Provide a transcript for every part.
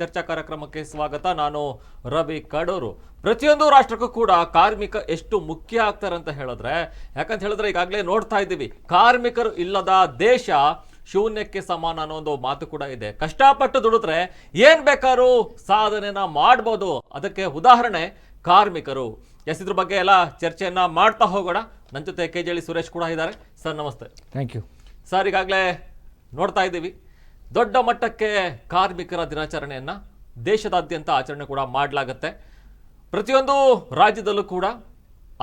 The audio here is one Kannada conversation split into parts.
ಚರ್ಚಾ ಕಾರ್ಯಕ್ರಮಕ್ಕೆ ಸ್ವಾಗತ. ನಾನು ರವಿ ಕಡೂರು. ಪ್ರತಿಯೊಂದು ರಾಷ್ಟ್ರಕ್ಕೂ ಕೂಡ ಕಾರ್ಮಿಕ ಎಷ್ಟು ಮುಖ್ಯ ಆಗ್ತಾರೆ ಅಂತ ಹೇಳಿದ್ರೆ ಯಾಕಂತ ಹೇಳಿದ್ರೆ ಈಗಾಗಲೇ ನೋಡ್ತಾ ಇದ್ದೀವಿ ಕಾರ್ಮಿಕರು ಇಲ್ಲದ ದೇಶ ಶೂನ್ಯಕ್ಕೆ ಸಮಾನ ಅನ್ನೋ ಒಂದು ಮಾತು ಕೂಡ ಇದೆ. ಕಷ್ಟಪಟ್ಟು ದುಡಿದ್ರೆ ಏನ್ ಬೇಕಾದ್ರೂ ಸಾಧನೆನ ಮಾಡ್ಬೋದು. ಅದಕ್ಕೆ ಉದಾಹರಣೆ ಕಾರ್ಮಿಕರು. ಎಸ್ ಇದ್ರ ಬಗ್ಗೆ ಎಲ್ಲ ಚರ್ಚೆಯನ್ನ ಮಾಡ್ತಾ ಹೋಗೋಣ. ನನ್ನ ಜೊತೆ ಕೆ ಜಿ ಸುರೇಶ್ ಕೂಡ ಇದ್ದಾರೆ. ಸರ್ ನಮಸ್ತೆ. Thank you. ಸರ್ ಈಗಾಗಲೇ ನೋಡ್ತಾ ಇದ್ದೀವಿ. ದೊಡ್ಡ ಮಟ್ಟಕ್ಕೆ ಕಾರ್ಮಿಕರ ದಿನಾಚರಣೆಯನ್ನು ದೇಶದಾದ್ಯಂತ ಆಚರಣೆ ಕೂಡ ಮಾಡಲಾಗತ್ತೆ. ಪ್ರತಿಯೊಂದು ರಾಜ್ಯದಲ್ಲೂ ಕೂಡ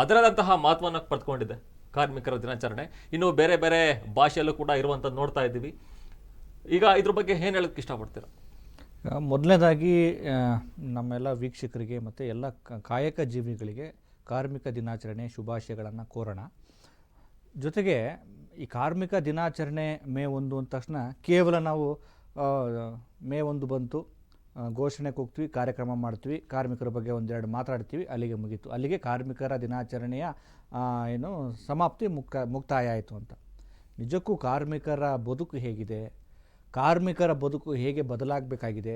ಅದರದಂತಹ ಮಹತ್ವವನ್ನು ಪಡೆದುಕೊಂಡಿದೆ ಕಾರ್ಮಿಕರ ದಿನಾಚರಣೆ. ಇನ್ನು ಬೇರೆ ಬೇರೆ ಭಾಷೆಯಲ್ಲೂ ಕೂಡ ಇರುವಂಥದ್ದು ನೋಡ್ತಾ ಇದ್ದೀವಿ. ಈಗ ಇದ್ರ ಬಗ್ಗೆ ಏನು ಹೇಳೋಕ್ಕೆ ಇಷ್ಟಪಡ್ತೀರಾ? ಮೊದಲನೇದಾಗಿ ನಮ್ಮೆಲ್ಲ ವೀಕ್ಷಕರಿಗೆ ಮತ್ತು ಎಲ್ಲ ಕಾಯಕ ಜೀವಿಗಳಿಗೆ ಕಾರ್ಮಿಕ ದಿನಾಚರಣೆ ಶುಭಾಶಯಗಳನ್ನು ಕೋರೋಣ. ಜೊತೆಗೆ ಈ ಕಾರ್ಮಿಕ ದಿನಾಚರಣೆ ಮೇ ಒಂದು ಅಂದ ತಕ್ಷಣ ಕೇವಲ ನಾವು ಮೇ ಒಂದು ಬಂತು ಘೋಷಣೆಗೆ ಹೋಗ್ತೀವಿ, ಕಾರ್ಯಕ್ರಮ ಮಾಡ್ತೀವಿ, ಕಾರ್ಮಿಕರ ಬಗ್ಗೆ ಒಂದೆರಡು ಮಾತಾಡ್ತೀವಿ, ಅಲ್ಲಿಗೆ ಮುಗೀತು. ಅಲ್ಲಿಗೆ ಕಾರ್ಮಿಕರ ದಿನಾಚರಣೆಯ ಏನು ಸಮಾಪ್ತಿ ಮುಕ್ತ, ಮುಕ್ತಾಯ ಆಯಿತು ಅಂತ. ನಿಜಕ್ಕೂ ಕಾರ್ಮಿಕರ ಬದುಕು ಹೇಗಿದೆ? ಕಾರ್ಮಿಕರ ಬದುಕು ಹೇಗೆ ಬದಲಾಗಬೇಕಾಗಿದೆ?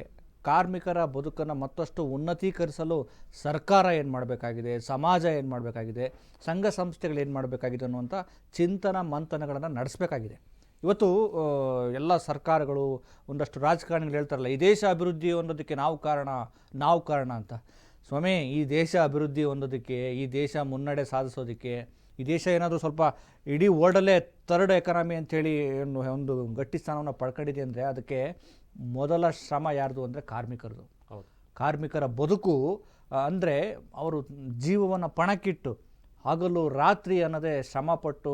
ಕಾರ್ಮಿಕರ ಬದುಕನ್ನು ಮತ್ತಷ್ಟು ಉನ್ನತೀಕರಿಸಲು ಸರ್ಕಾರ ಏನು ಮಾಡಬೇಕಾಗಿದೆ, ಸಮಾಜ ಏನು ಮಾಡಬೇಕಾಗಿದೆ, ಸಂಘ ಸಂಸ್ಥೆಗಳು ಏನು ಮಾಡಬೇಕಾಗಿದೆ ಅನ್ನುವಂಥ ಚಿಂತನ ಮಂಥನಗಳನ್ನು ನಡೆಸಬೇಕಾಗಿದೆ. ಇವತ್ತು ಎಲ್ಲ ಸರ್ಕಾರಗಳು ಒಂದಷ್ಟು ರಾಜಕಾರಣಿಗಳು ಹೇಳ್ತಾರಲ್ಲ, ಈ ದೇಶ ಅಭಿವೃದ್ಧಿ ಹೊಂದೋದಕ್ಕೆ ನಾವು ಕಾರಣ ನಾವು ಕಾರಣ ಅಂತ. ಸ್ವಾಮಿ, ಈ ದೇಶ ಅಭಿವೃದ್ಧಿ ಹೊಂದೋದಕ್ಕೆ, ಈ ದೇಶ ಮುನ್ನಡೆ ಸಾಧಿಸೋದಕ್ಕೆ, ಈ ದೇಶ ಏನಾದರೂ ಸ್ವಲ್ಪ ಇಡೀ ವರ್ಲ್ಡಲ್ಲೇ ಥರ್ಡ್ ಎಕಾನಮಿ ಅಂಥೇಳಿ ಒಂದು ಗಟ್ಟಿ ಸ್ಥಾನವನ್ನು ಪಡ್ಕೊಂಡಿದೆ ಅಂದರೆ ಅದಕ್ಕೆ ಮೊದಲ ಶ್ರಮ ಯಾರ್ದು ಅಂದರೆ ಕಾರ್ಮಿಕರದು. ಕಾರ್ಮಿಕರ ಬದುಕು ಅಂದರೆ ಅವರು ಜೀವವನ್ನು ಪಣಕ್ಕಿಟ್ಟು ಹಗಲು ರಾತ್ರಿ ಅನ್ನೋದೇ ಶ್ರಮಪಟ್ಟು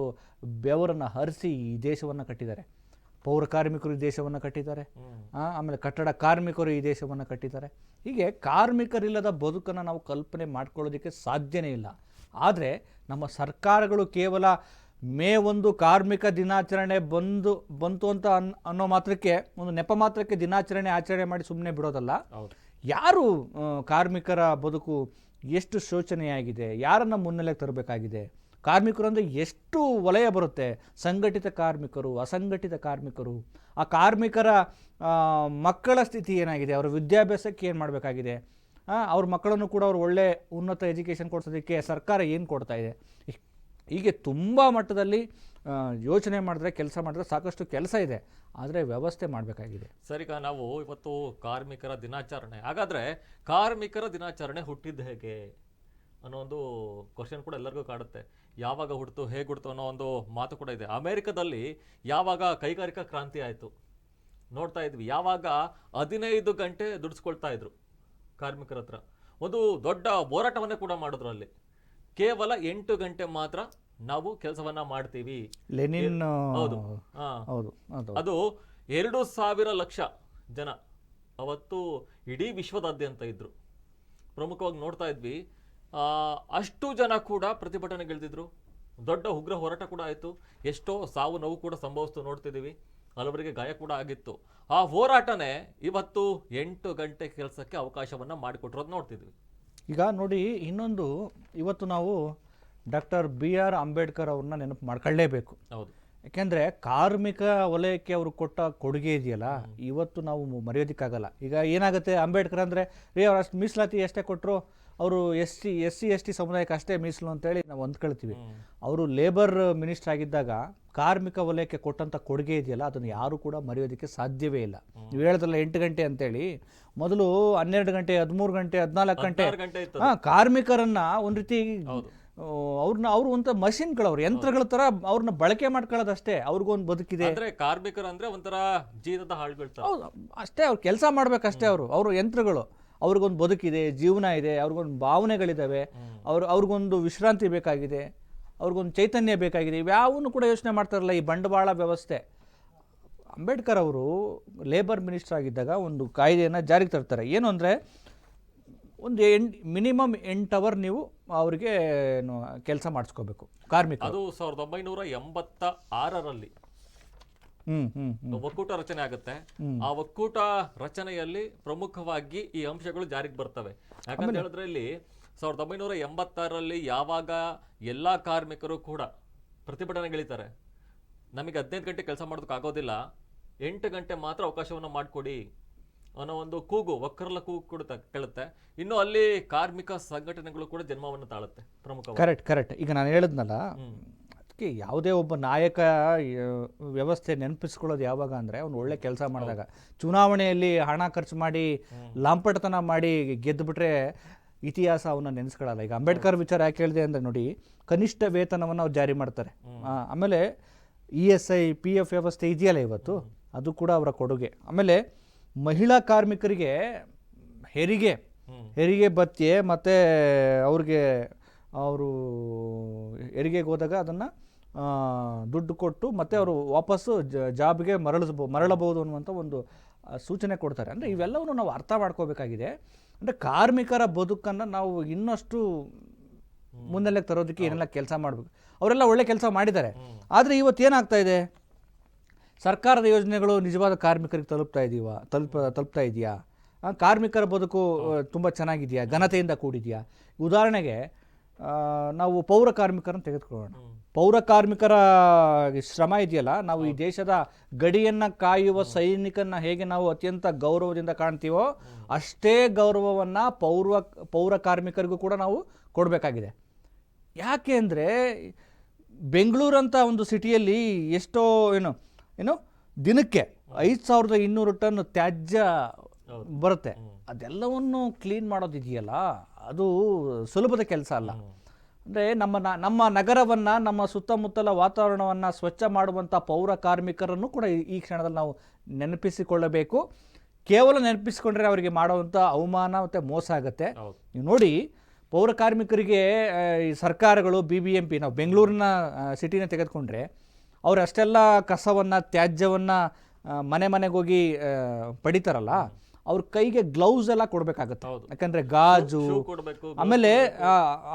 ಬೆವರನ್ನು ಹರಿಸಿ ಈ ದೇಶವನ್ನು ಕಟ್ಟಿದ್ದಾರೆ. ಪೌರ ಕಾರ್ಮಿಕರು ಈ ದೇಶವನ್ನು ಕಟ್ಟಿದ್ದಾರೆ. ಆಮೇಲೆ ಕಟ್ಟಡ ಕಾರ್ಮಿಕರು ಈ ದೇಶವನ್ನು ಕಟ್ಟಿದ್ದಾರೆ. ಹೀಗೆ ಕಾರ್ಮಿಕರಿಲ್ಲದ ಬದುಕನ್ನು ನಾವು ಕಲ್ಪನೆ ಮಾಡ್ಕೊಳ್ಳೋದಕ್ಕೆ ಸಾಧ್ಯನೇ ಇಲ್ಲ. ಆದರೆ ನಮ್ಮ ಸರ್ಕಾರಗಳು ಕೇವಲ ಮೇ ಒಂದು ಕಾರ್ಮಿಕ ದಿನಾಚರಣೆ ಬಂದು ಬಂತು ಅಂತ ಅನ್ ಅನ್ನೋ ಮಾತ್ರಕ್ಕೆ ಒಂದು ನೆಪ ಮಾತ್ರಕ್ಕೆ ದಿನಾಚರಣೆ ಆಚರಣೆ ಮಾಡಿ ಸುಮ್ಮನೆ ಬಿಡೋದಲ್ಲ. ಯಾರು ಕಾರ್ಮಿಕರ ಬದುಕು ಎಷ್ಟು ಶೋಚನೆಯಾಗಿದೆ ಯಾರನ್ನು ಮುನ್ನೆಲೆಗೆ ತರಬೇಕಾಗಿದೆ? ಕಾರ್ಮಿಕರು ಅಂದರೆ ಎಷ್ಟು ವಲಯ ಬರುತ್ತೆ? ಸಂಘಟಿತ ಕಾರ್ಮಿಕರು ಅಸಂಘಟಿತ ಕಾರ್ಮಿಕರು. ಆ ಕಾರ್ಮಿಕರ ಮಕ್ಕಳ ಸ್ಥಿತಿ ಏನಾಗಿದೆ? ಅವರ ವಿದ್ಯಾಭ್ಯಾಸಕ್ಕೆ ಏನು ಮಾಡಬೇಕಾಗಿದೆ? ಅವ್ರ ಮಕ್ಕಳನ್ನು ಕೂಡ ಅವ್ರು ಒಳ್ಳೆ ಉನ್ನತ ಎಜುಕೇಷನ್ ಕೊಡ್ಸೋದಕ್ಕೆ ಸರ್ಕಾರ ಏನು ಕೊಡ್ತಾ ಇದೆ? ಹೀಗೆ ತುಂಬ ಮಟ್ಟದಲ್ಲಿ ಯೋಚನೆ ಮಾಡಿದ್ರೆ, ಕೆಲಸ ಮಾಡಿದ್ರೆ ಸಾಕಷ್ಟು ಕೆಲಸ ಇದೆ. ಆದರೆ ವ್ಯವಸ್ಥೆ ಮಾಡಬೇಕಾಗಿದೆ. ಸರಿಗ ನಾವು ಇವತ್ತು ಕಾರ್ಮಿಕರ ದಿನಾಚರಣೆ. ಹಾಗಾದರೆ ಕಾರ್ಮಿಕರ ದಿನಾಚರಣೆ ಹುಟ್ಟಿದ್ದು ಹೇಗೆ? ಅನ್ನೋ ಒಂದು ಕ್ವಶನ್ ಕೂಡ ಎಲ್ಲರಿಗೂ ಕಾಡುತ್ತೆ. ಯಾವಾಗ ಹುಡ್ತು ಹೇಗೆ ಹುಡ್ತು ಅನ್ನೋ ಒಂದು ಮಾತು ಕೂಡ ಇದೆ. ಅಮೇರಿಕದಲ್ಲಿ ಯಾವಾಗ ಕೈಗಾರಿಕಾ ಕ್ರಾಂತಿ ಆಯಿತು? ನೋಡ್ತಾ ಇದ್ವಿ. ಯಾವಾಗ ಹದಿನೈದು ಗಂಟೆ ದುಡಿಸ್ಕೊಳ್ತಾ ಇದ್ರು ಕಾರ್ಮಿಕರ ಹತ್ರ. ಒಂದು ದೊಡ್ಡ ಹೋರಾಟವನ್ನೇ ಕೂಡ ಮಾಡಿದ್ರು ಅಲ್ಲಿ. ಕೇವಲ ಎಂಟು ಗಂಟೆ ಮಾತ್ರ ನಾವು ಕೆಲಸವನ್ನ ಮಾಡ್ತೀವಿ. ಲೆನಿನ್ ಹೌದು. ಹಾ ಹೌದು ಅದು. ಅದು ಎರಡು ಸಾವಿರ ಲಕ್ಷ ಜನ ಅವತ್ತು ಇಡೀ ವಿಶ್ವದಾದ್ಯಂತ ಇದ್ರು. ಪ್ರಮುಖವಾಗಿ ನೋಡ್ತಾ ಇದ್ವಿ. ಆ, ಅಷ್ಟು ಜನ ಕೂಡ ಪ್ರತಿಭಟನೆಗಿಳಿದಿದ್ರು. ದೊಡ್ಡ ಉಗ್ರ ಹೋರಾಟ ಕೂಡ ಆಯಿತು. ಎಷ್ಟೋ ಸಾವು ನೋವು ಕೂಡ ಸಂಭವಿಸ್ತು ನೋಡ್ತಿದ್ದೀವಿ. ಹಲವರಿಗೆ ಗಾಯ ಕೂಡ ಆಗಿತ್ತು. ಆ ಹೋರಾಟನೇ ಇವತ್ತು ಎಂಟು ಗಂಟೆ ಕೆಲಸಕ್ಕೆ ಅವಕಾಶವನ್ನ ಮಾಡಿಕೊಟ್ಟಿರೋದು ನೋಡ್ತಿದ್ವಿ. ಈಗ ನೋಡಿ ಇನ್ನೊಂದು ಇವತ್ತು ನಾವು ಡಾಕ್ಟರ್ ಬಿ ಆರ್ ಅಂಬೇಡ್ಕರ್ ಅವ್ರನ್ನ ನೆನಪು ಮಾಡ್ಕೊಳ್ಳೇಬೇಕು. ಹೌದು. ಯಾಕೆಂದರೆ ಕಾರ್ಮಿಕ ವಲಯಕ್ಕೆ ಅವರು ಕೊಟ್ಟ ಕೊಡುಗೆ ಇದೆಯಲ್ಲ ಇವತ್ತು ನಾವು ಮರೆಯೋದಕ್ಕಾಗಲ್ಲ. ಈಗ ಏನಾಗುತ್ತೆ ಅಂಬೇಡ್ಕರ್ ಅಂದರೆ ರೀ ಅವ್ರು ಅಷ್ಟು ಮೀಸಲಾತಿ ಎಷ್ಟೇ ಕೊಟ್ಟರು ಅವರು S T S C S T ಸಮುದಾಯಕ್ಕೆ ಅಷ್ಟೇ ಮೀಸಲು ಅಂತೇಳಿ ನಾವು ಅಂದ್ಕೊಳ್ತೀವಿ. ಅವರು ಲೇಬರ್ ಮಿನಿಸ್ಟರ್ ಆಗಿದ್ದಾಗ ಕಾರ್ಮಿಕ ವಲಯಕ್ಕೆ ಕೊಟ್ಟಂಥ ಕೊಡುಗೆ ಇದೆಯಲ್ಲ ಅದನ್ನು ಯಾರು ಕೂಡ ಮರೆಯೋದಕ್ಕೆ ಸಾಧ್ಯವೇ ಇಲ್ಲ. ನೀವು ಹೇಳಿದ್ರಲ್ಲ ಎಂಟು ಗಂಟೆ ಅಂತೇಳಿ ಮೊದಲು ಹನ್ನೆರಡು ಗಂಟೆ ಹದಿಮೂರು ಗಂಟೆ ಹದಿನಾಲ್ಕು ಗಂಟೆ ಹಾಂ ಗಂಟೆ ಇತ್ತು ಹಾ ಕಾರ್ಮಿಕರನ್ನ ಒಂದ್ ರೀತಿ ಅವ್ರನ್ನ ಅವ್ರ ಅವ್ರನ್ನ ಅವ್ರು ಅವ್ರ ಯಂತ್ರಗಳ ತರ ಅವ್ರನ್ನ ಬಳಕೆ ಮಾಡ್ಕೊಳ್ಳೋದಷ್ಟೇ ಅವ್ರಿಗೊಂದು ಬದುಕಿದೆ. ಅಂದ್ರೆ ಕಾರ್ಮಿಕರು ಅಂದ್ರೆ ಒಂಥರ ಜೀವನದ ಹಾಳು ತರ ಹೌದು ಅಷ್ಟೇ ಅವ್ರು ಕೆಲಸ ಮಾಡ್ಬೇಕಷ್ಟೇ ಅವರು ಅವರು ಯಂತ್ರಗಳು. ಅವ್ರಿಗೊಂದು ಬದುಕಿದೆ ಜೀವನ ಇದೆ ಅವ್ರಿಗೊಂದು ಭಾವನೆಗಳಿದ್ದಾವೆ ಅವ್ರು ಅವ್ರಿಗೊಂದು ವಿಶ್ರಾಂತಿ ಬೇಕಾಗಿದೆ ಅವ್ರಿಗೊಂದು ಚೈತನ್ಯ ಬೇಕಾಗಿದೆ ಇವ್ಯಾವನ್ನು ಕೂಡ ಯೋಚನೆ ಮಾಡ್ತಾರಲ್ಲ ಈ ಬಂಡವಾಳ ವ್ಯವಸ್ಥೆ. ಅಂಬೇಡ್ಕರ್ ಅವರು ಲೇಬರ್ ಮಿನಿಸ್ಟರ್ ಆಗಿದ್ದಾಗ ಒಂದು ಕಾಯ್ದೆಯನ್ನು ಜಾರಿಗೆ ತರ್ತಾರೆ. ಏನು ಅಂದರೆ ಒಂದು ಎಂಟ್ ಮಿನಿಮಮ್ ಎಂಟು ಅವರ್ ನೀವು ಅವರಿಗೆ ಕೆಲಸ ಮಾಡಿಸ್ಕೋಬೇಕು ಕಾರ್ಮಿಕ ಅದು ಸಾವಿರದ ಒಂಬೈನೂರ ಎಂಬತ್ತ ಆರರಲ್ಲಿ ಒಕ್ಕೂಟ ರಚನೆ ಆಗುತ್ತೆ. ಆ ಒಕ್ಕೂಟ ರಚನೆಯಲ್ಲಿ ಪ್ರಮುಖವಾಗಿ ಈ ಅಂಶಗಳು ಜಾರಿಗೆ ಬರ್ತವೆ. ಯಾಕಂತ ಹೇಳಿದ್ರೆ ಇಲ್ಲಿ ಸಾವಿರದ ಒಂಬೈನೂರ ಎಂಬತ್ತಾರರಲ್ಲಿ ಯಾವಾಗ ಎಲ್ಲಾ ಕಾರ್ಮಿಕರು ಕೂಡ ಪ್ರತಿಭಟನೆಗಿಳಿತಾರೆ ನಮಗೆ ಹದಿನೈದು ಗಂಟೆ ಕೆಲಸ ಮಾಡೋದಕ್ಕೆ ಆಗೋದಿಲ್ಲ. ಎಂಟು ಗಂಟೆ ಮಾತ್ರ ಅವಕಾಶವನ್ನು ಮಾಡಿಕೊಡಿ ಅನ್ನೋ ಒಂದು ಕೂಗು ವಕ್ರಲ ಕೂಗು ಕೂಡ ಕೇಳುತ್ತೆ ಇನ್ನು ಅಲ್ಲಿ ಕಾರ್ಮಿಕ ಸಂಘಟನೆಗಳು ಕೂಡ ಜನ್ಮವನ್ನು ತಾಳುತ್ತೆ ಪ್ರಮುಖ ಕರೆಕ್ಟ್ ಕರೆಕ್ಟ್ ಈಗ ನಾನು ಹೇಳಿದ್ನಲ್ಲ ಅದಕ್ಕೆ ಯಾವುದೇ ಒಬ್ಬ ನಾಯಕ ವ್ಯವಸ್ಥೆ ನೆನಪಿಸ್ಕೊಳ್ಳೋದು ಯಾವಾಗ ಅಂದರೆ ಅವ್ನು ಒಳ್ಳೆ ಕೆಲಸ ಮಾಡಿದಾಗ. ಚುನಾವಣೆಯಲ್ಲಿ ಹಣ ಖರ್ಚು ಮಾಡಿ ಲಾಂಪಟತನ ಮಾಡಿ ಗೆದ್ದುಬಿಟ್ರೆ ಇತಿಹಾಸ ಅವನ್ನ ನೆನೆಸ್ಕೊಳ್ಳಲ್ಲ ಈಗ ಅಂಬೇಡ್ಕರ್ ವಿಚಾರ ಯಾಕೆ ಹೇಳಿದೆ ಅಂದರೆ ನೋಡಿ ಕನಿಷ್ಠ ವೇತನವನ್ನು ಅವ್ರು ಜಾರಿ ಮಾಡ್ತಾರೆ. ಆಮೇಲೆ E S I P F ವ್ಯವಸ್ಥೆ ಇದೆಯಲ್ಲ ಇವತ್ತು? ಅದು ಕೂಡ ಅವರ ಕೊಡುಗೆ. ಆಮೇಲೆ ಮಹಿಳಾ ಕಾರ್ಮಿಕರಿಗೆ ಹೆರಿಗೆ ಹೆರಿಗೆ ಭತ್ಯೆ ಮತ್ತು ಅವ್ರಿಗೆ ಅವರು ಹೆರಿಗೆಗೆ ಹೋದಾಗ ಅದನ್ನು ದುಡ್ಡು ಕೊಟ್ಟು ಮತ್ತೆ ಅವರು ವಾಪಸ್ಸು ಜ- ಜಾಬ್ಗೆ ಮರಳಿಸ್ಬೋ ಮರಳಬಹುದು ಅನ್ನುವಂಥ ಒಂದು ಸೂಚನೆ ಕೊಡ್ತಾರೆ. ಅಂದರೆ ಇವೆಲ್ಲವನ್ನು ನಾವು ಅರ್ಥ ಮಾಡ್ಕೋಬೇಕಾಗಿದೆ. ಅಂದರೆ ಕಾರ್ಮಿಕರ ಬದುಕನ್ನು ನಾವು ಇನ್ನಷ್ಟು ಮುನ್ನೆಲೆಗೆ ತರೋದಕ್ಕೆ ಏನೆಲ್ಲ ಕೆಲಸ ಮಾಡಬೇಕು? ಅವರೆಲ್ಲ ಒಳ್ಳೆ ಕೆಲಸ ಮಾಡಿದ್ದಾರೆ. ಆದರೆ ಇವತ್ತು ಏನಾಗ್ತಾ ಇದೆ? ಸರ್ಕಾರದ ಯೋಜನೆಗಳು ನಿಜವಾದ ಕಾರ್ಮಿಕರಿಗೆ ತಲುಪ್ತಾ ಇದೀವ ತಲುಪ ತಲುಪ್ತಾ ಇದೆಯಾ? ಕಾರ್ಮಿಕರ ಬದುಕು ತುಂಬ ಚೆನ್ನಾಗಿದೆಯಾ? ಘನತೆಯಿಂದ ಕೂಡಿದೆಯಾ? ಉದಾಹರಣೆಗೆ ನಾವು ಪೌರ ಕಾರ್ಮಿಕರನ್ನು ತೆಗೆದುಕೊಳ್ಳೋಣ. ಪೌರ ಕಾರ್ಮಿಕರ ಶ್ರಮ ಇದೆಯಲ್ಲ ನಾವು ಈ ದೇಶದ ಗಡಿಯನ್ನು ಕಾಯುವ ಸೈನಿಕನ್ನ ಹೇಗೆ ನಾವು ಅತ್ಯಂತ ಗೌರವದಿಂದ ಕಾಣ್ತೀವೋ ಅಷ್ಟೇ ಗೌರವವನ್ನು ಪೌರ ಪೌರ ಕಾರ್ಮಿಕರಿಗೂ ಕೂಡ ನಾವು ಕೊಡಬೇಕಾಗಿದೆ. ಯಾಕೆ ಅಂದರೆ ಬೆಂಗಳೂರಂಥ ಒಂದು ಸಿಟಿಯಲ್ಲಿ ಎಷ್ಟೋ ಏನು ಏನು ದಿನಕ್ಕೆ ಐದು ಸಾವಿರದ ಇನ್ನೂರು ಟನ್ ತ್ಯಾಜ್ಯ ಬರುತ್ತೆ. ಅದೆಲ್ಲವನ್ನು ಕ್ಲೀನ್ ಮಾಡೋದಿದೆಯಲ್ಲ? ಅದು ಸುಲಭದ ಕೆಲಸ ಅಲ್ಲ. ಅಂದರೆ ನಮ್ಮ ನ- ನಮ್ಮ ನಗರವನ್ನು ನಮ್ಮ ಸುತ್ತಮುತ್ತಲ ವಾತಾವರಣವನ್ನು ಸ್ವಚ್ಛ ಮಾಡುವಂಥ ಪೌರ ಕಾರ್ಮಿಕರನ್ನು ಕೂಡ ಈ- ಕ್ಷಣದಲ್ಲಿ ನಾವು ನೆನಪಿಸಿಕೊಳ್ಳಬೇಕು. ಕೇವಲ ನೆನಪಿಸಿಕೊಂಡ್ರೆ ಅವರಿಗೆ ಮಾಡುವಂಥ ಅವಮಾನ ಮತ್ತು ಮೋಸ ಆಗುತ್ತೆ. ನೀವು ನೋಡಿ ಪೌರ ಕಾರ್ಮಿಕರಿಗೆ ಈ ಸರ್ಕಾರಗಳು ಬಿ ಬಿ ಎಂ ಪಿ ನಾವು ಬೆಂಗಳೂರಿನ ಸಿಟಿನ ತೆಗೆದುಕೊಂಡ್ರೆ ಅವರು ಅಷ್ಟೆಲ್ಲ ಕಸವನ್ನು ತ್ಯಾಜ್ಯವನ್ನು ಮನೆ ಮನೆಗೋಗಿ ಪಡಿತಾರಲ್ಲ. ಅವ್ರ ಕೈಗೆ ಗ್ಲೌಸ್ ಎಲ್ಲ ಕೊಡಬೇಕಾಗುತ್ತೆ. ಯಾಕಂದ್ರೆ ಗಾಜು ಆಮೇಲೆ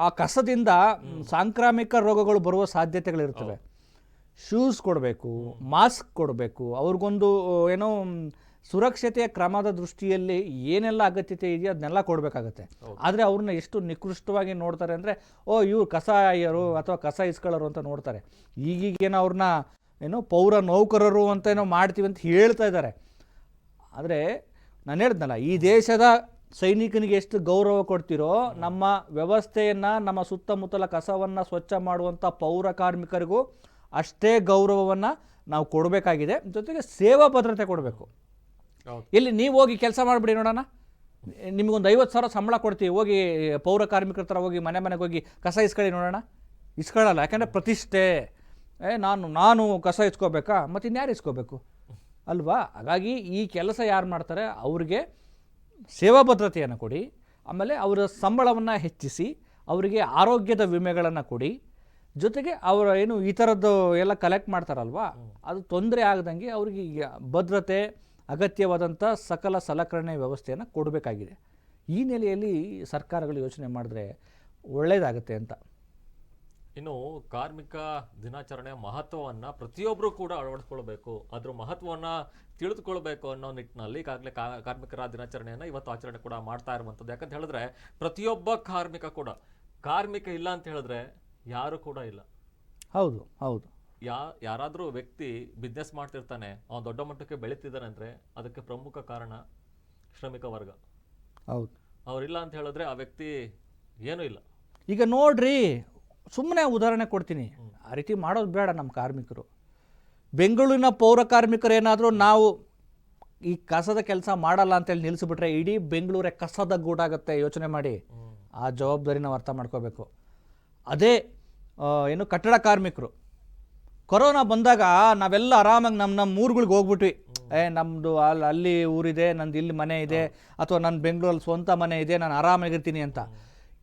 ಆ ಕಸದಿಂದ ಸಾಂಕ್ರಾಮಿಕ ರೋಗಗಳು ಬರುವ ಸಾಧ್ಯತೆಗಳಿರ್ತವೆ. ಶೂಸ್ ಕೊಡಬೇಕು ಮಾಸ್ಕ್ ಕೊಡಬೇಕು ಅವ್ರಿಗೊಂದು ಏನೋ ಸುರಕ್ಷತೆಯ ಕ್ರಮದ ದೃಷ್ಟಿಯಲ್ಲಿ ಏನೆಲ್ಲ ಅಗತ್ಯತೆ ಇದೆಯೋ ಅದನ್ನೆಲ್ಲ ಕೊಡಬೇಕಾಗತ್ತೆ. ಆದರೆ ಅವ್ರನ್ನ ಎಷ್ಟು ನಿಕೃಷ್ಟವಾಗಿ ನೋಡ್ತಾರೆ ಅಂದರೆ ಓ ಇವ್ರು ಕಸ ಅಯ್ಯರು ಅಥವಾ ಕಸ ಇಸ್ಕೊಳ್ಳೋರು ಅಂತ ನೋಡ್ತಾರೆ. ಈಗೀಗೇನೋ ಅವ್ರನ್ನ ಏನೋ ಪೌರ ನೌಕರರು ಅಂತ ಏನೋ ಮಾಡ್ತೀವಿ ಅಂತ ಹೇಳ್ತಾ ಇದ್ದಾರೆ. ಆದರೆ ನಾನು ಹೇಳ್ದಲ್ಲ ಈ ದೇಶದ ಸೈನಿಕನಿಗೆ ಎಷ್ಟು ಗೌರವ ಕೊಡ್ತೀರೋ ನಮ್ಮ ವ್ಯವಸ್ಥೆಯನ್ನು ನಮ್ಮ ಸುತ್ತಮುತ್ತಲ ಕಸವನ್ನು ಸ್ವಚ್ಛ ಮಾಡುವಂಥ ಪೌರ ಕಾರ್ಮಿಕರಿಗೂ ಅಷ್ಟೇ ಗೌರವವನ್ನು ನಾವು ಕೊಡಬೇಕಾಗಿದೆ. ಜೊತೆಗೆ ಸೇವಾ ಭದ್ರತೆ ಕೊಡಬೇಕು. ಇಲ್ಲಿ ನೀವು ಹೋಗಿ ಕೆಲಸ ಮಾಡಿಬಿಡಿ ನೋಡೋಣ. ನಿಮಗೊಂದು ಐವತ್ತು ಸಾವಿರ ಸಂಬಳ ಕೊಡ್ತೀವಿ ಹೋಗಿ ಪೌರ ಕಾರ್ಮಿಕರ ಥರ ಹೋಗಿ ಮನೆ ಮನೆಗೆ ಹೋಗಿ ಕಸ ಇಸ್ಕೊಳ್ಳಿ ನೋಡೋಣ. ಇಸ್ಕೊಳ್ಳಲ್ಲ ಯಾಕಂದರೆ ಪ್ರತಿಷ್ಠೆ. ಏ ನಾನು ನಾನು ಕಸ ಇಸ್ಕೋಬೇಕಾ? ಮತ್ತು ಇನ್ಯಾರು ಇಸ್ಕೋಬೇಕು? ಅಲ್ವಾ? ಹಾಗಾಗಿ ಈ ಕೆಲಸ ಯಾರು ಮಾಡ್ತಾರೆ? ಅವ್ರಿಗೆ ಸೇವಾ ಭದ್ರತೆಯನ್ನು ಕೊಡಿ ಆಮೇಲೆ ಅವರ ಸಂಬಳವನ್ನು ಹೆಚ್ಚಿಸಿ ಅವರಿಗೆ ಆರೋಗ್ಯದ ವಿಮೆಗಳನ್ನು ಕೊಡಿ. ಜೊತೆಗೆ ಅವರ ಏನು ಈ ಥರದ್ದು ಎಲ್ಲ ಕಲೆಕ್ಟ್ ಮಾಡ್ತಾರಲ್ವಾ? ಅದು ತೊಂದರೆ ಆಗದಂಗೆ ಅವ್ರಿಗೆ ಈಗ ಭದ್ರತೆ ಅಗತ್ಯವಾದಂಥ ಸಕಲ ಸಲಕರಣೆ ವ್ಯವಸ್ಥೆಯನ್ನು ಕೊಡಬೇಕಾಗಿದೆ. ಈ ನೆಲೆಯಲ್ಲಿ ಸರ್ಕಾರಗಳು ಯೋಚನೆ ಮಾಡಿದ್ರೆ ಒಳ್ಳೆಯದಾಗುತ್ತೆ ಅಂತ. ಇನ್ನು ಕಾರ್ಮಿಕ ದಿನಾಚರಣೆಯ ಮಹತ್ವವನ್ನ ಪ್ರತಿಯೊಬ್ಬರು ಕೂಡ ಅಳವಡಿಸ್ಕೊಳ್ಬೇಕು. ಅದ್ರ ಮಹತ್ವವನ್ನು ತಿಳಿದುಕೊಳ್ಬೇಕು ಅನ್ನೋ ನಿಟ್ಟಿನಲ್ಲಿ ಈಗಾಗಲೇ ಕಾರ್ಮಿಕರ ದಿನಾಚರಣೆಯನ್ನು ಇವತ್ತು ಆಚರಣೆ ಕೂಡ ಮಾಡ್ತಾ ಇರುವಂಥದ್ದು. ಯಾಕಂತ ಹೇಳಿದ್ರೆ ಪ್ರತಿಯೊಬ್ಬ ಕಾರ್ಮಿಕ ಕೂಡ ಕಾರ್ಮಿಕ ಇಲ್ಲ ಅಂತ ಹೇಳಿದ್ರೆ ಯಾರು ಕೂಡ ಇಲ್ಲ. ಹೌದು ಹೌದು. ಯಾ ಯಾರಾದರೂ ವ್ಯಕ್ತಿ ಬಿಸ್ನೆಸ್ ಮಾಡ್ತಿರ್ತಾನೆ ಅವನು ದೊಡ್ಡ ಮಟ್ಟಕ್ಕೆ ಬೆಳೀತಿದ್ದಾನೆ ಅಂದ್ರೆ ಅದಕ್ಕೆ ಪ್ರಮುಖ ಕಾರಣ ಶ್ರಮಿಕ ವರ್ಗ. ಹೌದು. ಅವರಿಲ್ಲ ಅಂತ ಹೇಳಿದ್ರೆ ಆ ವ್ಯಕ್ತಿ ಏನೂ ಇಲ್ಲ. ಈಗ ನೋಡ್ರಿ ಸುಮ್ಮನೆ ಉದಾಹರಣೆ ಕೊಡ್ತೀನಿ. ಆ ರೀತಿ ಮಾಡೋದು ಬೇಡ ನಮ್ಮ ಕಾರ್ಮಿಕರು. ಬೆಂಗಳೂರಿನ ಪೌರ ಕಾರ್ಮಿಕರು ಏನಾದರೂ ನಾವು ಈ ಕಸದ ಕೆಲಸ ಮಾಡಲ್ಲ ಅಂತೇಳಿ ನಿಲ್ಲಿಸಿಬಿಟ್ರೆ ಇಡೀ ಬೆಂಗಳೂರೇ ಕಸದ ಗೂಡಾಗುತ್ತೆ ಯೋಚನೆ ಮಾಡಿ. ಆ ಜವಾಬ್ದಾರಿ ನಾವು ಅರ್ಥ ಮಾಡ್ಕೋಬೇಕು. ಅದೇ ಏನು ಕಟ್ಟಡ ಕಾರ್ಮಿಕರು. ಕೊರೋನಾ ಬಂದಾಗ ನಾವೆಲ್ಲ ಆರಾಮಾಗಿ ನಮ್ಮ ನಮ್ಮ ಊರುಗಳಿಗೆ ಹೋಗ್ಬಿಟ್ವಿ. ಏ ನಮ್ಮದು ಅಲ್ಲಿ ಅಲ್ಲಿ ಊರಿದೆ ನಂದು ಇಲ್ಲಿ ಮನೆ ಇದೆ ಅಥವಾ ನನ್ನ ಬೆಂಗಳೂರಲ್ಲಿ ಸ್ವಂತ ಮನೆ ಇದೆ ನಾನು ಆರಾಮಾಗಿರ್ತೀನಿ ಅಂತ.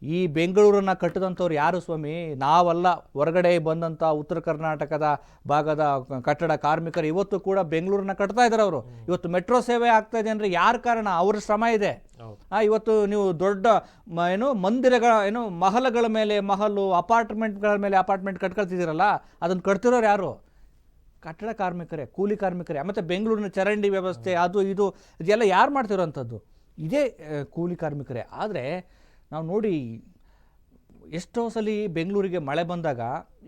ಈ ಬೆಂಗಳೂರನ್ನು ಕಟ್ಟಿದಂಥವ್ರು ಯಾರು ಸ್ವಾಮಿ? ನಾವಲ್ಲ ಹೊರಗಡೆ ಬಂದಂಥ ಉತ್ತರ ಕರ್ನಾಟಕದ ಭಾಗದ ಕಟ್ಟಡ ಕಾರ್ಮಿಕರು ಇವತ್ತು ಕೂಡ ಬೆಂಗಳೂರನ್ನ ಕಟ್ತಾ ಇದ್ದಾರೆ ಅವರು. ಇವತ್ತು ಮೆಟ್ರೋ ಸೇವೆ ಆಗ್ತಾ ಇದೆ ಅಂದರೆ ಯಾರ ಕಾರಣ? ಅವ್ರ ಶ್ರಮ ಇದೆ. ಇವತ್ತು ನೀವು ದೊಡ್ಡ ಮ ಏನು ಮಂದಿರಗಳ ಏನು ಮಹಲಗಳ ಮೇಲೆ ಮಹಲು ಅಪಾರ್ಟ್ಮೆಂಟ್ಗಳ ಮೇಲೆ ಅಪಾರ್ಟ್ಮೆಂಟ್ ಕಟ್ಕೊಳ್ತಿದ್ದೀರಲ್ಲ ಅದನ್ನು ಕಟ್ತಿರೋರು ಯಾರು? ಕಟ್ಟಡ ಕಾರ್ಮಿಕರೇ ಕೂಲಿ ಕಾರ್ಮಿಕರೇ ಮತ್ತು ಬೆಂಗಳೂರಿನ ಚರಂಡಿ ವ್ಯವಸ್ಥೆ ಅದು ಇದು ಇದೆಲ್ಲ ಯಾರು ಮಾಡ್ತಿರೋವಂಥದ್ದು ಇದೇ ಕೂಲಿ ಕಾರ್ಮಿಕರೇ. ಆದರೆ ನಾವು ನೋಡಿ ಎಷ್ಟೋ ಸಲ ಬೆಂಗಳೂರಿಗೆ ಮಳೆ ಬಂದಾಗ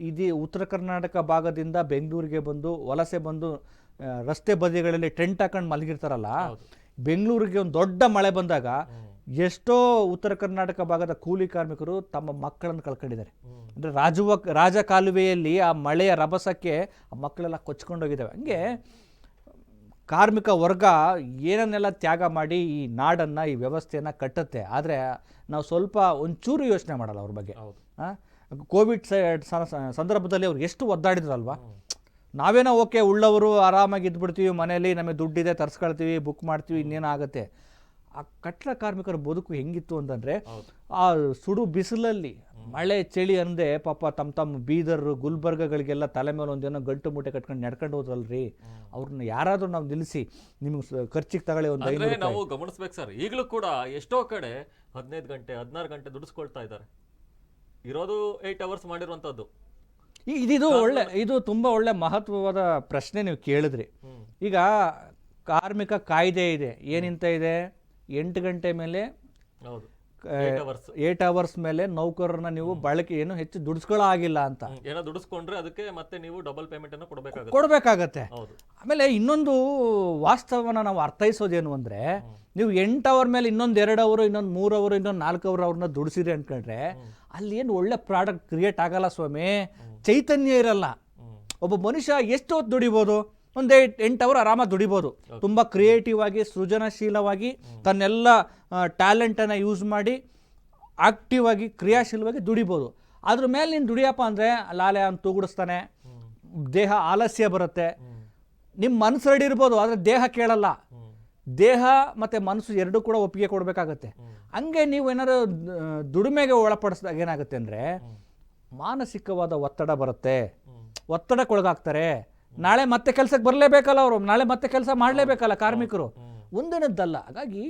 ಇದು ಉತ್ತರ ಕರ್ನಾಟಕ ಭಾಗದಿಂದ ಬೆಂಗಳೂರಿಗೆ ಬಂದು ವಲಸೆ ಬಂದು ರಸ್ತೆ ಬದಿಗಳಲ್ಲಿ ಟೆಂಟ್ ಹಾಕೊಂಡು ಮಲಗಿರ್ತಾರಲ್ಲ ಬೆಂಗಳೂರಿಗೆ ಒಂದು ದೊಡ್ಡ ಮಳೆ ಬಂದಾಗ ಎಷ್ಟೋ ಉತ್ತರ ಕರ್ನಾಟಕ ಭಾಗದ ಕೂಲಿ ಕಾರ್ಮಿಕರು ತಮ್ಮ ಮಕ್ಕಳನ್ನು ಕಳ್ಕೊಂಡಿದ್ದಾರೆ. ಅಂದರೆ ರಾಜುವ ರಾಜ ಕಾಲುವೆಯಲ್ಲಿ ಆ ಮಳೆಯ ರಭಸಕ್ಕೆ ಆ ಮಕ್ಕಳೆಲ್ಲ ಕೊಚ್ಕೊಂಡೋಗಿದ್ದಾವೆ ಹಂಗೆ ಕಾರ್ಮಿಕ ವರ್ಗ ಏನನ್ನೆಲ್ಲ ತ್ಯಾಗ ಮಾಡಿ ಈ ನಾಡನ್ನು ಈ ವ್ಯವಸ್ಥೆಯನ್ನು ಕಟ್ಟುತ್ತೆ. ಆದರೆ ನಾವು ಸ್ವಲ್ಪ ಒಂಚೂರು ಯೋಚನೆ ಮಾಡಲ್ಲ ಅವ್ರ ಬಗ್ಗೆ. ಕೋವಿಡ್ ಸಂದರ್ಭದಲ್ಲಿ ಅವ್ರು ಎಷ್ಟು ಒದ್ದಾಡಿದ್ರಲ್ವಾ? ನಾವೇನೋ ಓಕೆ ಉಳ್ಳವರು ಆರಾಮಾಗಿ ಇದ್ಬಿಡ್ತೀವಿ ಮನೇಲಿ ನಮಗೆ ದುಡ್ಡಿದೆ ತರಿಸ್ಕೊಳ್ತೀವಿ ಬುಕ್ ಮಾಡ್ತೀವಿ ಇನ್ನೇನೋ ಆಗುತ್ತೆ ಆ ಕಟ್ಟಡ ಕಾರ್ಮಿಕರ ಬದುಕು ಹೆಂಗಿತ್ತು ಅಂತಂದರೆ ಆ ಸುಡು ಬಿಸಿಲಲ್ಲಿ ಮಳೆ ಚಳಿ ಅಂದೆ ಪಾಪ ತಮ್ಮ ತಮ್ಮ ಬೀದರ್ ಗುಲ್ಬರ್ಗಗಳಿಗೆಲ್ಲ ತಲೆ ಮೇಲೆ ಒಂದೇನೋ ಗಂಟು ಮೂಟೆ ಕಟ್ಕೊಂಡು ನಡ್ಕೊಂಡು ಹೋದ್ರಲ್ರಿ. ಅವ್ರನ್ನ ಯಾರಾದರೂ ನಾವು ನಿಲ್ಲಿಸಿ ನಿಮ್ಗೆ ಖರ್ಚಿಗೆ ತಗೊಳ್ಳಿ ಒಂದು ನಾವು ಗಮನಿಸ್ಬೇಕು ಸರ್ ಈಗಲೂ ಕೂಡ ಎಷ್ಟೋ ಕಡೆ ಹದಿನೈದು ಗಂಟೆ ಹದಿನಾರು ಗಂಟೆ ದುಡಿಸ್ಕೊಳ್ತಾ ಇದ್ದಾರೆ. ಇರೋದು ಏಟ್ ಅವರ್ಸ್ ಮಾಡಿರುವಂತದ್ದು. ಈ- ಇದಿದು ಒಳ್ಳೆ ಇದು ತುಂಬಾ ಒಳ್ಳೆ ಮಹತ್ವವಾದ ಪ್ರಶ್ನೆ ನೀವು ಕೇಳಿದ್ರಿ. ಈಗ ಕಾರ್ಮಿಕ ಕಾಯ್ದೆ ಇದೆ ಏನಿಂತ ಇದೆ? ಎಂಟು ಗಂಟೆ ಮೇಲೆ ಹೌದು. ಏಟ್ ಅವರ್ಸ್ ಮೇಲೆ ನೌಕರರನ್ನ ನೀವು ಬಳಕೆ ಏನು ಹೆಚ್ಚು ದುಡಿಸ್ಕೊಳ್ಳೋ ಆಗಿಲ್ಲ ಅಂತ ಏನೋ ದುಡಿಸ್ಕೊಂಡ್ರೆ ಅದಕ್ಕೆ ಮತ್ತೆ ನೀವು ಡಬಲ್ ಪೇಮೆಂಟ್ ಅನ್ನು ಕೊಡಬೇಕಾಗುತ್ತೆ. ಕೊಡಬೇಕಾಗತ್ತೆ. ಆಮೇಲೆ ಇನ್ನೊಂದು ವಾಸ್ತವನ ನಾವು ಅರ್ಥೈಸೋದೇನು ಅಂದ್ರೆ ನೀವು ಎಂಟು ಅವರ್ ಮೇಲೆ ಇನ್ನೊಂದು ಎರಡು ಅವರು ಇನ್ನೊಂದು ಮೂರು ಅವರು ಇನ್ನೊಂದು ನಾಲ್ಕು ಅವರ್ ಅವ್ರನ್ನ ದುಡಿಸಿರಿ ಅನ್ಕೊಂಡ್ರೆ ಅಲ್ಲಿ ಏನು ಒಳ್ಳೆ ಪ್ರಾಡಕ್ಟ್ ಕ್ರಿಯೇಟ್ ಆಗಲ್ಲ ಸ್ವಾಮಿ. ಚೈತನ್ಯ ಇರಲ್ಲ. ಒಬ್ಬ ಮನುಷ್ಯ ಎಷ್ಟು ಹೊತ್ತು ದುಡಿಬೋದು? ಒಂದು ಏಟ್ ಎಂಟು ಅವರ್ ಆರಾಮಾಗಿ ದುಡಿಬೋದು. ತುಂಬ ಕ್ರಿಯೇಟಿವ್ ಆಗಿ ಸೃಜನಶೀಲವಾಗಿ ತನ್ನೆಲ್ಲ ಟ್ಯಾಲೆಂಟನ್ನು ಯೂಸ್ ಮಾಡಿ ಆಕ್ಟಿವ್ ಆಗಿ ಕ್ರಿಯಾಶೀಲವಾಗಿ ದುಡಿಬೋದು. ಅದ್ರ ಮೇಲೆ ನೀನು ದುಡಿಯಪ್ಪ ಅಂದರೆ ಲಾಲೆ ಅಂತ ತೂಗುಡಿಸ್ತಾನೆ ದೇಹ ಆಲಸ್ಯ ಬರುತ್ತೆ. ನಿಮ್ಮ ಮನಸ್ಸು ರೆಡಿ ಇರ್ಬೋದು ಆದರೆ ದೇಹ ಕೇಳಲ್ಲ. ದೇಹ ಮತ್ತು ಮನಸ್ಸು ಎರಡೂ ಕೂಡ ಒಪ್ಪಿಗೆ ಕೊಡಬೇಕಾಗತ್ತೆ. ಹಂಗೆ ನೀವು ಏನಾದ್ರು ದುಡಿಮೆಗೆ ಒಳಪಡಿಸಿದಾಗ ಏನಾಗುತ್ತೆ ಅಂದರೆ ಮಾನಸಿಕವಾದ ಒತ್ತಡ ಬರುತ್ತೆ. ಒತ್ತಡಕ್ಕೊಳಗಾಗ್ತಾರೆ. ನಾಳೆ ಮತ್ತೆ ಕೆಲಸಕ್ಕೆ ಬರಲೇಬೇಕಲ್ಲ ಅವರು. ನಾಳೆ ಮತ್ತೆ ಕೆಲಸ ಮಾಡಲೇಬೇಕಲ್ಲ ಕಾರ್ಮಿಕರು. ಒಂದೇನಿದ್ದಲ್ಲ ಹಾಗಾಗಿ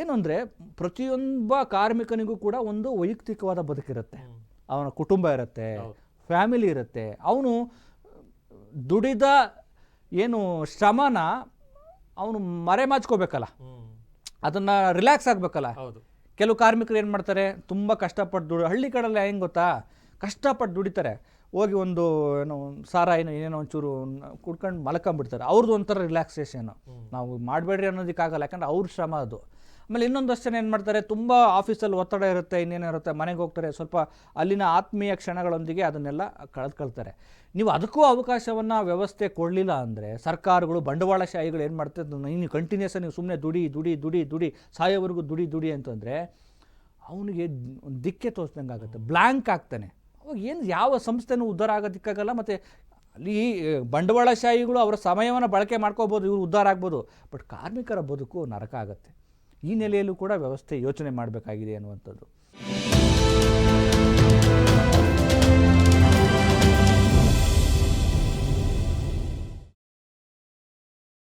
ಏನು ಅಂದರೆ ಪ್ರತಿಯೊಬ್ಬ ಕಾರ್ಮಿಕನಿಗೂ ಕೂಡ ಒಂದು ವೈಯಕ್ತಿಕವಾದ ಬದುಕಿರುತ್ತೆ. ಅವನ ಕುಟುಂಬ ಇರುತ್ತೆ ಫ್ಯಾಮಿಲಿ ಇರುತ್ತೆ. ಅವನು ದುಡಿದ ಏನು ಶ್ರಮನ ಅವನು ಮರೆಮಾಚ್ಕೋಬೇಕಲ್ಲ. ಅದನ್ನು ರಿಲ್ಯಾಕ್ಸ್ ಆಗಬೇಕಲ್ಲ. ಕೆಲವು ಕಾರ್ಮಿಕರು ಏನು ಮಾಡ್ತಾರೆ ತುಂಬ ಕಷ್ಟಪಟ್ಟು ದುಡಿ ಹಳ್ಳಿ ಕಡೆಲ್ಲ ಹೆಂಗೆ ಗೊತ್ತಾ? ಕಷ್ಟಪಟ್ಟು ದುಡಿತಾರೆ. ಹೋಗಿ ಒಂದು ಏನೋ ಒಂದು ಸಾರ ಏನೋ, ಏನೇನೋ ಒಂಚೂರು ಕುಡ್ಕೊಂಡು ಮಲ್ಕೊಂಬಿಡ್ತಾರೆ. ಅವ್ರದ್ದು ಒಂಥರ ರಿಲ್ಯಾಕ್ಸೇಷನ್ ನಾವು ಮಾಡಬೇಡ್ರಿ ಅನ್ನೋದಕ್ಕಾಗಲ್ಲ, ಯಾಕಂದ್ರೆ ಅವ್ರ ಶ್ರಮ ಅದು. ಆಮೇಲೆ ಇನ್ನೊಂದಷ್ಟು ಜನ ಏನು ಮಾಡ್ತಾರೆ, ತುಂಬ ಆಫೀಸಲ್ಲಿ ಒತ್ತಡ ಇರುತ್ತೆ, ಇನ್ನೇನೋ ಇರುತ್ತೆ, ಮನೆಗೆ ಹೋಗ್ತಾರೆ, ಸ್ವಲ್ಪ ಅಲ್ಲಿನ ಆತ್ಮೀಯ ಕ್ಷಣಗಳೊಂದಿಗೆ ಅದನ್ನೆಲ್ಲ ಕಳೆದುಕೊಳ್ತಾರೆ ನೀವು ಅದಕ್ಕೂ ಅವಕಾಶವನ್ನು, ವ್ಯವಸ್ಥೆ ಕೊಡಲಿಲ್ಲ ಅಂದರೆ, ಸರ್ಕಾರಗಳು ಬಂಡವಾಳಶಾಹಿಗಳು ಏನು ಮಾಡ್ತಾರೆ ನೀನು ಕಂಟಿನ್ಯೂಸ್ ನೀವು ಸುಮ್ಮನೆ ದುಡಿ ದುಡಿ ದುಡಿ ದುಡಿ, ಸಾಯೋವರೆಗೂ ದುಡಿ ದುಡಿ ಅಂತಂದರೆ, ಅವನಿಗೆ ಒಂದು ದಿಕ್ಕೆ ತೋರಿಸ್ದಂಗೆ ಆಗುತ್ತೆ ಬ್ಲ್ಯಾಂಕ್ ಆಗ್ತಾನೆ. ಅವಾಗ ಏನು ಯಾವ ಸಂಸ್ಥೆನೂ ಉದ್ಧಾರ ಆಗೋದಕ್ಕಾಗಲ್ಲ, ಮತ್ತು ಅಲ್ಲಿ ಬಂಡವಾಳಶಾಹಿಗಳು ಅವರ ಸಮಯವನ್ನು ಬಳಕೆ ಮಾಡ್ಕೋಬೋದು, ಇವರು ಉದ್ಧಾರ ಆಗ್ಬೋದು, ಬಟ್ ಕಾರ್ಮಿಕರ ಬದುಕು ನರಕ ಆಗುತ್ತೆ. ಈ ನೆಲೆಯಲ್ಲೂ ಕೂಡ ವ್ಯವಸ್ಥೆ ಯೋಚನೆ ಮಾಡಬೇಕಾಗಿದೆ ಅನ್ನುವಂಥದ್ದು.